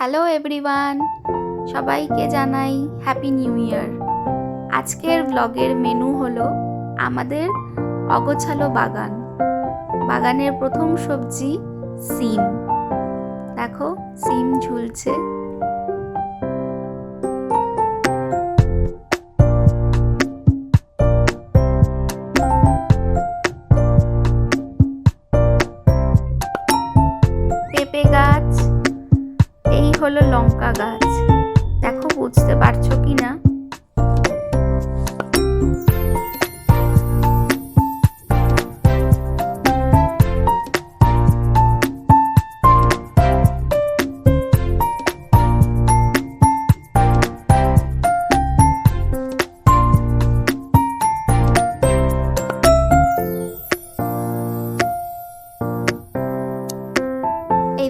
Hello everyone, সবাইকে জানাই happy new year. আজকের ব্লগের মেনু হলো আমাদের অগোছালো বাগান। বাগানের প্রথম সবজি সিম। দেখো, সিম ঝুলছে। লঙ্কা গাছ। দেখো বুঝতে পারছ কি না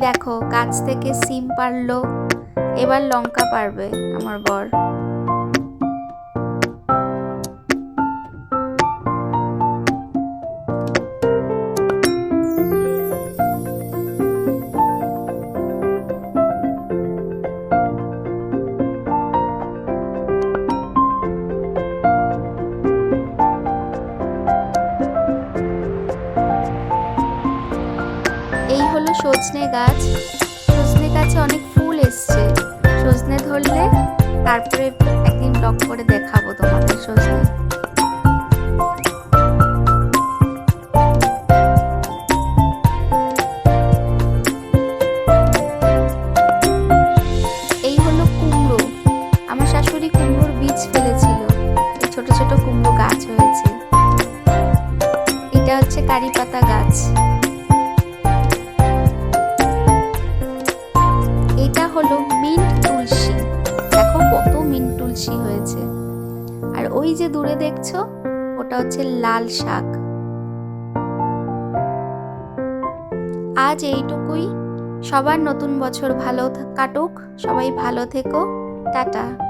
দেখো গাছ থেকে সিম পারল এবার লঙ্কা পারবে আমার বর। এই হলো সজনে গাছ। সজনে গাছে অনেক ফুল এসছে। সজনে ধরলে তারপরে একদিন ব্লগ করে দেখাবো তোমাদের সজনে। এই হলো কুমড়ো। আমার শাশুড়ি কুমড়োর বীজ ফেলেছিল। ছোট ছোট কুমড়ো গাছ হয়েছে। এটা হচ্ছে কারি পাতা গাছ। তুলসী হয়েছে। আর ওই যে দূরে দেখছ, ওটা হচ্ছে লাল শাক। আজ এইটুকুই। সবার নতুন বছর ভালো কাটুক। সবাই ভালো থেকো। টাটা।